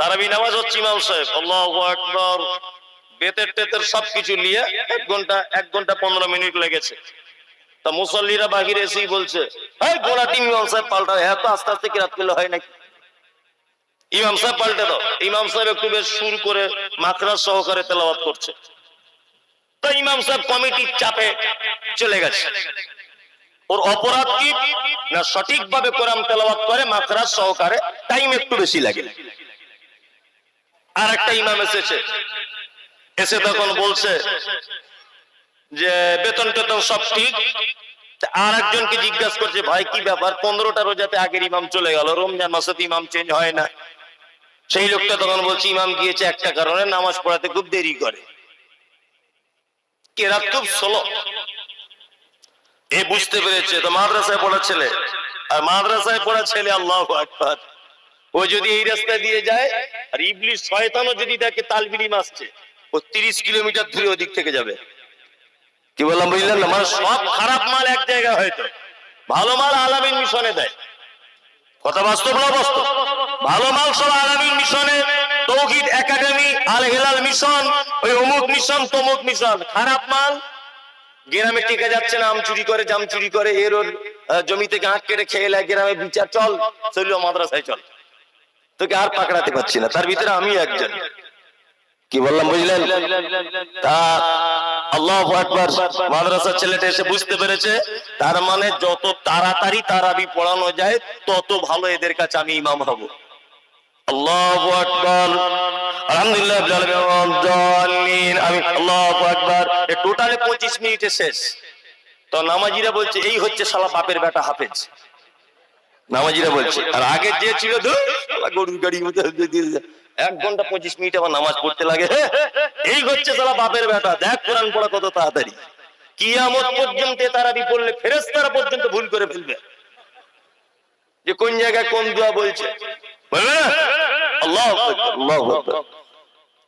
তারাবি নামাজ হচ্ছে ইমাম সাহেব, আল্লাহ আকবর। বেতের টেতের সবকিছু নিয়ে এক ঘণ্টা এক ঘণ্টা পনেরো মিনিট লেগেছে। তা মুসল্লিরা বাহিরে এসেই বলছে ইমাম সাহেব পাল্টা এত আস্তে আস্তে কিরাত করলে হয় নাকি? ইমাম সাহেব পাল্টে দাও। ইমাম সাহেব একটু বেশ সুর করে মাকড়া সহকারে তেলাওয়াত করছে। তা ইমাম সাহেব কমিটির চাপে চলে গেছে। ওর অপরাধ কি? না সঠিকভাবে কোরআন তেলাওয়াত করে মাকড়া সহকারে, টাইম একটু বেশি লাগে। আর একটা ইমাম এসেছে। এসে তখন বলছে যে, বেতন টেতন সব ঠিক। আর একজনকে জিজ্ঞাসা করছে, ভাই, কি ব্যাপার? পনেরোটা রোজাতে আগের ইমাম চলে গেল, রমজান মাসে তো ইমাম চেঞ্জ হয় না। সেই লোকটা তখন বলছে, ইমাম গিয়েছে একটা কারণে, নামাজ পড়াতে খুব দেরি করে। কেরাত খুব স্লো এ বুঝতে পেরেছে, তো মাদ্রাসায় পড়া ছেলে। আর মাদ্রাসায় পড়া ছেলে আল্লাহ আকবার। ও যদি এই রাস্তা দিয়ে যায়, আর ইবলিশ শয়তানও যদি দেখে তালবিলিম আসছে, ও তিরিশ কিলোমিটার দূরে ওদিক থেকে যাবে। কি বললাম, বুঝলেন না? মানে সব খারাপ মাল এক জায়গায় হয়তো। ভালো মাল আলামিন মিশনে দেয়। কথা বাস্তব না বাস্তব? ভালো মাল সব আলামিন মিশনে, তৌহিদ একাডেমি আল হেলাল মিশন, ওই অমুক মিশন, তমুক মিশন। খারাপ মাল? গ্রামে টিকে যাচ্ছে না, আম চুরি করে, জাম চুরি করে, এর ওর জমি থেকে আঁক কেটে খেয়ে লাগে গ্রামে বিচার, চল। চলিও মাদ্রাসায়, চল। তোকে আর পাকড়াতে পারছি না। তার ভিতরে আমি একজন। কি বললাম, বুঝলেন? তা আল্লাহ আকবার মাদ্রাসার ছেলেটা এসে বুঝতে পেরেছে, তার মানে যত তাড়াতাড়ি তারাবি পড়ানো যায়, তত ভালো এদের কাছে আমি ইমাম হব। টোটালে 25 মিনিটে শেষ। তো নামাজিরা বলছে, এই হচ্ছে শালা বাপের বেটা হাফেজ। নামাজিরা বলছে, আর আগে যে ছিল গরুর মধ্যে এক ঘণ্টা পঁচিশ মিনিট আমার নামাজ পড়তে লাগে। এই হচ্ছে শালা বাপের বেটা দেখ কোরআন পড়া কত তাড়াতাড়ি। কিয়ামত পর্যন্ত তারাবি পড়লে ফেরেশতারা পর্যন্ত ভুল করে ফেলবে। যে কোন জায়গায় কোন দোয়া বলছে? আল্লাহু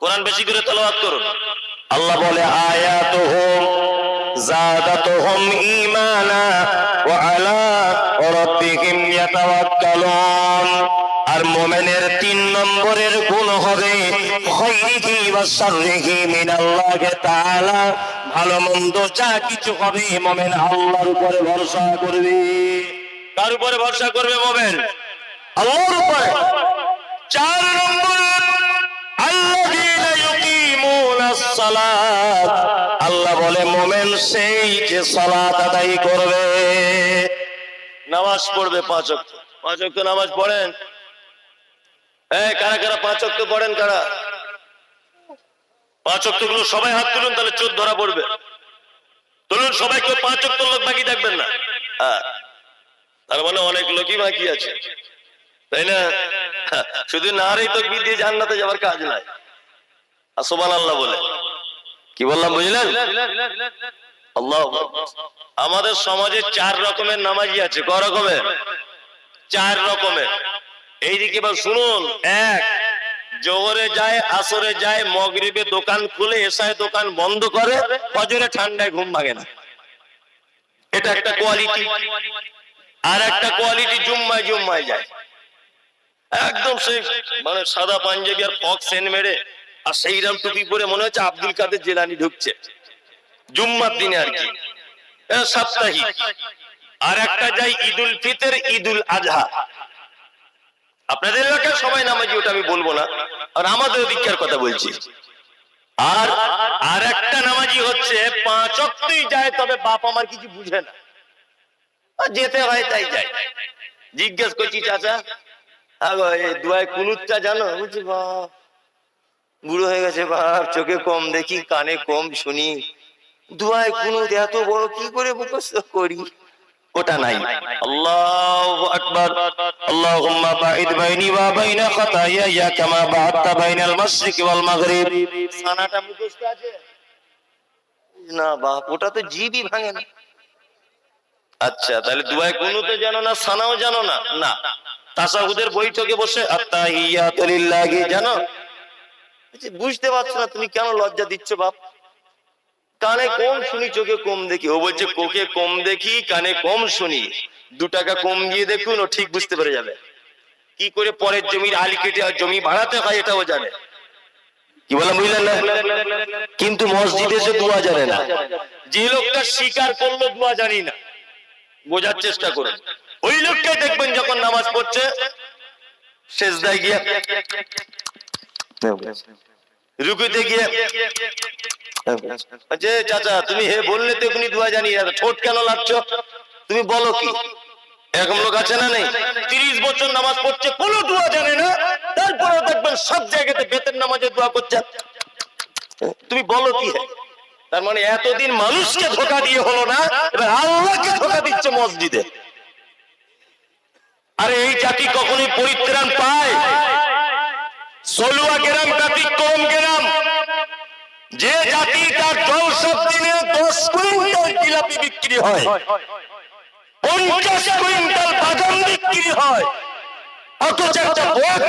কোরআন বেশি করে তেলাওয়াত করুন। আল্লাহ বলে, আয়াতুহুম জাদাতুহুম ঈমানা ওয়া আলা রাব্বিহিম ইয়াতাওয়াক্কালুন আর মুমিনের তিন নম্বরের গুণ হবে ভালো মন্দ যা কিছু হবে মোমেন আল্লাহর উপরে ভরসা করবে। কার উপরে ভরসা করবে মুমিন? আল্লাহর উপরে। চার নম্বর ইউকিমুনাস আল্লাহ বলে, মোমেন সেই যে সালাত আদায় করবে। নামাজ পড়বে পাঁচ ওয়াক্ত। পাঁচ ওয়াক্ত নামাজ পড়েন? এই, কারা কারা পাঁচ ওয়াক্ত পড়েন, কারা? পাঁচ ওয়াক্তগুলো সবাই হাত তুলুন, তাহলে চোর ধরা পড়বে। তুলুন, সবাই কেউ পাঁচ ওয়াক্ত লোক বাকি থাকবেন না। হ্যাঁ। তার মানে অনেক লোকই বাকি আছে। তাই না? শুধু নারী তো দিয়ে জান্নাতে যাওয়ার কাজ নাই। আল্লাহ বলে। কি বললাম, বুঝলেন? আল্লাহ। আমাদের সমাজে চার রকমের নামাজি আছে। ক রকমের? চার রকমের। এইদিকে শুনুন। এক, জোহরে যায়, আসরে যায়, মগরিবে দোকান খুলে, এসায় দোকান বন্ধ করে, ফজরে ঠান্ডায় ঘুম ভাঙে না। এটা একটা কোয়ালিটি। আর একটা কোয়ালিটি জুম্মায় জুম্মায় যায়। একদম সেই মানে সাদা পাঞ্জাবি আর ফক সেন মেরে আর সেই রাম টুপি পরে মনে হচ্ছে আব্দুল কাদের জেলানি ঢুকছে। জুম্মার দিনে আর কি। সাপ্তাহিক। আর একটা যাই ঈদুল ফিতর, ঈদুল আজহা। আপনাদের এলাকার সবাই নামাজি, ওটা আমি বলব না। আর আমাদের দিককার কথা বলছি। আর আর একটা নামাজি হচ্ছে, পাঁচ অক্টই যায়, তবে বাপ আমার কিছু বুঝে না। যেতে হয়, তাই যায়। জিজ্ঞেস করছি, চাচা এই দুয়ায় কুনুতটা জানো? বলছি বাপ বুড়ো হয়ে গেছে বাপ, চোখে কম দেখি, কানে কম শুনি। দুয়ায় কুনুত এত বড়, কি করে মুখস্থ করি? ওটা নাই। আল্লাহু আকবার। আল্লাহুম্মা বাঈদ বাইনি ওয়া বাইনা খাতায়ায়া কামা বা'আদতা বাইনাল মাশরিকি ওয়াল মাগরিব। সানাটা মুখস্থ আছে? না বাপ, ওটা তো জিবই ভাঙে না। আচ্ছা তাহলে দুয়ায় কুনুতে জানো না, সানাও জানো না? না। তাসাহুদের বৈঠকে বসে আত্তাহিয়াতু জানো? বুঝতে পারছ না তুমি কেন লজ্জা দিচ্ছ বাপ? কানে কম শুনি, চোখে কম দেখি। ও বলছে, কোকে কম দেখি, কানে কম শুনি। দু টাকা কম দিয়ে দেখুন, ও ঠিক বুঝতে পেরে যাবে। কি করে পরের জমির আলি কেটে আর জমি বাড়াতে হয় এটাও জানে। কি বলে বুঝলেন না? কিন্তু মসজিদে সে দোয়া জানে না। যে লোকটা স্বীকার করল, দোয়া জানি না। বোঝার চেষ্টা করুন। ওই লোকটাই দেখবেন যখন নামাজ পড়ছে শেষদায় গিয়ে রুকুতে গিয়ে যে চাচা, তুমি হে বললে তো এখনই দোয়া জানি ঠোঁট কেন লাগছো তুমি বলো কি? এরকম লোক আছে না নেই? তিরিশ বছর নামাজ পড়ছে দোয়া জানে না। তারপরে দেখবেন সব জায়গাতে নামাজে দোয়া করছে। তুমি বলো কি তার মানে এতদিন মানুষকে ধোকা দিয়ে হলো না, এবার আল্লাহকে ধোকা দিচ্ছে মসজিদে। আরে এই জাতি কখনোই পরিত্রাণ পায়। সলুয়া গ্রাম গ্রাম। যে জাতি তার জলসব দিনে দশ কুইন্টাল জিলাপি বিক্রি হয়, পঞ্চাশ কুইন্টাল বাদাম বিক্রি হয়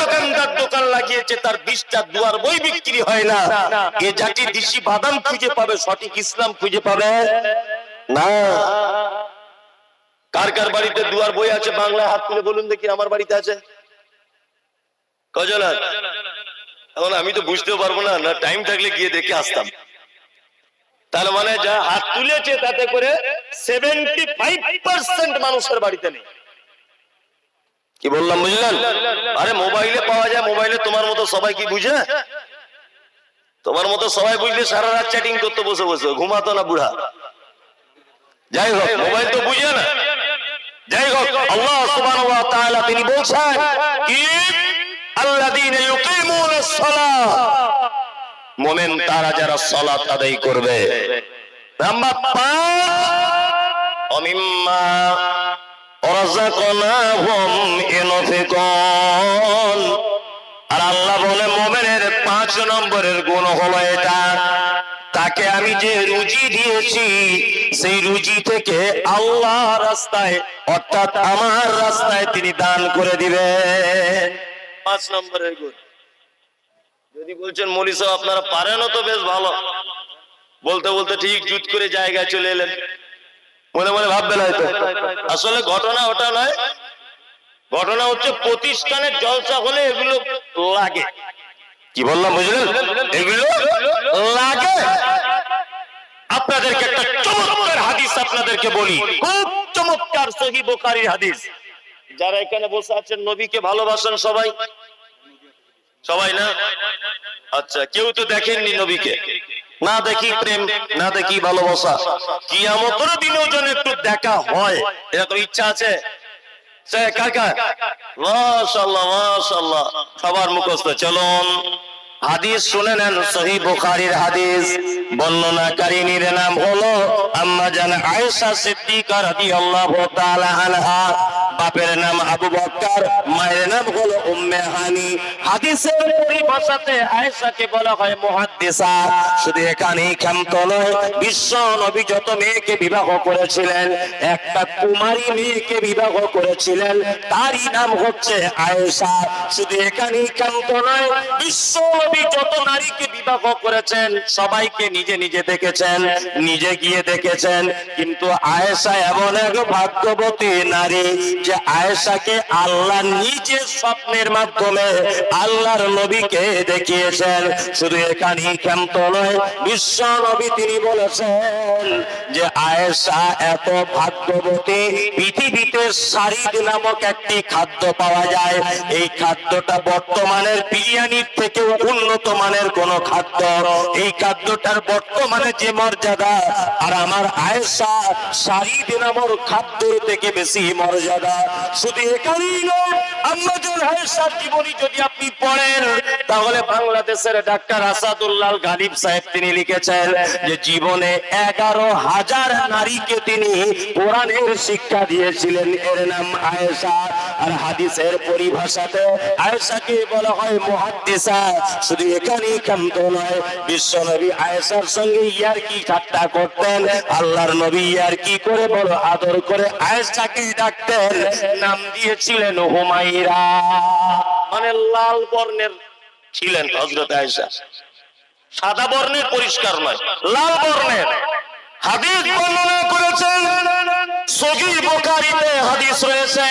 দোকানদার দোকান লাগিয়েছে, তার বিশটা দুয়ার বই বিক্রি হয় না। জাতি খুঁজে পাবে, সঠিক ইসলাম খুঁজে পাবে? না। কার কার বাড়িতে দুয়ার বই আছে? বাংলায় হাত তুলে বলুন দেখি, আমার বাড়িতে আছে? কজন? এখন আমি তো বুঝতেও পারব না না টাইম থাকলে গিয়ে দেখে আসতাম। তার মানে যা হাত তুলেছে তাতে করে সেভেন্টি ফাইভ পার্সেন্ট মানুষের বাড়িতে নেই। কি বললাম, বুঝলেন? আরে মোবাইলে পাওয়া যায়, মোবাইলে তোমার মতো সবাই কি বুঝে? তোমার মতো সবাই বুঝলে সারা রাত চ্যাটিং করতে বসে বসে, ঘুমাতো না বুড়া। যাই হোক, মোবাইল তো বুঝে না। যাই হোক, আল্লাহ সুবহানাহু ওয়া তাআলা তিনি বলছেন কি মুমিন তারা যারা সালাত আদায় করবে। নাম্বার 5 অমিম্মা আর আল্লাহ বলে, মুমিনের 5 নম্বরের গুণ হলো এটা। তাকে আমি যে রুজি দিয়েছি, সেই রুজি থেকে আল্লাহ রাস্তায়, অর্থাৎ আমার রাস্তায় তিনি দান করে দিবেন। পাঁচ নম্বরের গুণ। যদি বলছেন, মলি সাহেব, আপনারা পারেনও তো বেশ ভালো। বলতে বলতে ঠিক জুত করে জায়গায় চলে এলেন। মনে মনে ভাববেন হয়তো। আসলে ঘটনা ওটা নয়। ঘটনা হচ্ছে, প্রতিষ্ঠানের জলসা হলে এগুলো লাগে। কি বললাম, বুঝলেন? এগুলো লাগে। আপনাদেরকে একটা চমৎকার হাদিস আপনাদেরকে বলি। খুব চমৎকার সহি বোখারির হাদিস। যারা এখানে বসে আছেন, নবীকে ভালোবাসেন সবাই। সবাই না? আচ্ছা কেউ তো দেখেননি নবীকে। না দেখি প্রেম, না দেখি ভালোবাসা। কিয়ামতের দিনেও যেন একটু দেখা হয়। এরকম ইচ্ছা আছে? সবার মুখস্থ। চলুন। হাদিস শুনে নেন, সহি বুখারীর হাদিস। বর্ণনাকারিনীর নাম হলো আম্মা জান আয়েশা সিদ্দিকা রাদিয়াল্লাহু তাআলা আনহা। বাপের নাম আবু বকর, মায়ের নাম হলো উম্মে হানি। হাদিসের পরিভাষাতে আয়েশাকে বলা হয় মুহাদ্দিসা। শুধু এখানেই ক্ষান্ত নয়, বিশ্ব নবী যত মেয়েকে বিবাহ করেছিলেন, একটা কুমারী মেয়েকে বিবাহ করেছিলেন, তারই নাম হচ্ছে আয়েশা। শুধু এখানেই ক্ষান্ত নয়, বিশ্ব নবী যত নারীকে বিবাহ করেছেন, সবাইকে নিজে নিজে দেখেছেন, নিজে গিয়ে দেখেছেন। কিন্তু আয়েশা এমন এক ভাগ্যবতী নারী যে আয়েশাকে আল্লাহ নিজে স্বপ্নের মাধ্যমে আল্লাহর নবীকে দেখিয়েছেন। শুধু এখানেই ক্ষান্ত নয়, বিশ্ব নবী তিনি বলেছেন যে আয়েশা এত ভাগ্যবতী, পৃথিবীতে সারিদ নামক একটি খাদ্য পাওয়া যায়। এই খাদ্যটা বর্তমানের বিরিয়ানির থেকে উন্নত মানের কোন খাদ্য এই খাদ্যটার বর্তমানে যে মর্যাদা, আর আমার থেকে বেশি মর্যাদা। শুধু এখানেই জীবনী এগারো হাজার নারীকে তিনি শিক্ষা দিয়েছিলেন। এর নাম আয়েশা। আর হাদিসের পরিভাষাতে আয়েশাকে বলা হয় মুহাদ্দিসা। শুধু এখানেই নয় বিশ্ব নবী আয়েশার সঙ্গে ইয়ার কি ঠাট্টা করতেন? আল্লাহর নবী ইয়ার কি করে বড় আদর করে আয়েশাকে ডাকতেন? নাম দিয়েছিলেন হুমাইরা মানে লাল বর্ণের ছিলেন হজরত আয়েশা। সাদা বর্ণের পরিষ্কার নয়, লাল বর্ণের। হাদিস বর্ণনা করেছেন সহি বুখারীতে হাদিস রয়েছে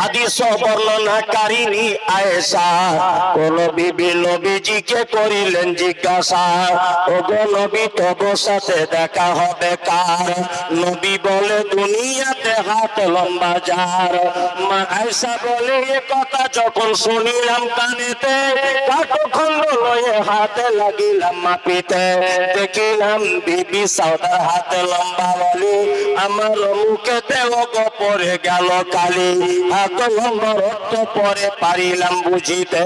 হাদিস বর্ণনাকারিনী আয়েশা। কোন বিবি নবীজিকে করিলেন জিজ্ঞাসা ও গো নবী, তব সাথে দেখা হবে কার? নবী বলে, দুনিয়াতে হাত লম্বা যার। মা আয়েশা বলে, এ কথা যখন শুনিলাম কানেতে কাঠখণ্ড লয়ে হাতে লাগিলাম মাপিতে? দেখিলাম বিবি সাউদার হাতে লম্বা বলি, আমার মুখেতে ওগো পরে গেল কালি। হাত লম্বা রক্ত পরে পারিলাম বুঝিতে।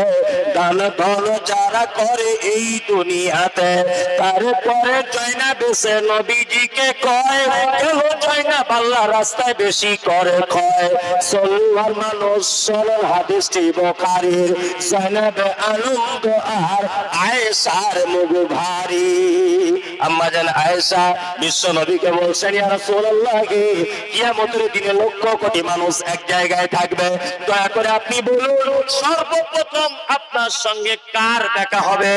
দান ধন যারা করে এই দুনিয়াতে তারপরে জয়না বেসে নবীজিকে কয় পাল্লা রাস্তায় বেশি করে ক্ষয়। মানুষ সরল হাদিসটি জয়নাবে আনন্দ আর ভারী। আম্মা বিশ্ব নবীকে বলছেন কিয়ামতের দিনে লক্ষ কোটি মানুষ এক জায়গায় থাকবে। দয়া করে আপনি বলুন, সর্বপ্রথম আপনার সঙ্গে কার দেখা হবে?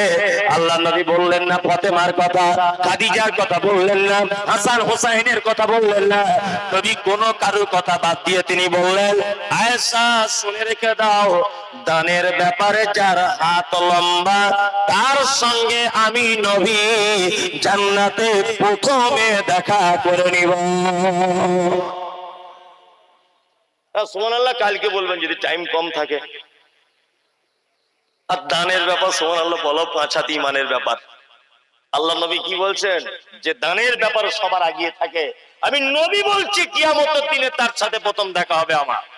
আল্লাহ নবী বললেন না, ফতেমার কথা, খাদিজার কথা বললেন না, হাসান হোসাইনের কথা বললেন না। নবী কোন কারোর কথা বাদ দিয়ে তিনি বললেন, আয়েশা, শুনে রেখে দাও, দানের ব্যাপারে যার হাত লম্বা, তার সঙ্গে আমি নবী জান্নাতে প্রথমে দেখা করে নিব। সোমান আল্লাহ কালকে বলবেন যদি টাইম কম থাকে। আর দানের ব্যাপার সোমান আল্লাহ বলো, পাঁচ হাত ইমানের ব্যাপার। আল্লাহ নবী কি বলছেন? যে দানের ব্যাপার সবার আগিয়ে থাকে। আমি নবী বলছি, কিয়ামতের দিনে তার সাথে প্রথম দেখা হবে আমার।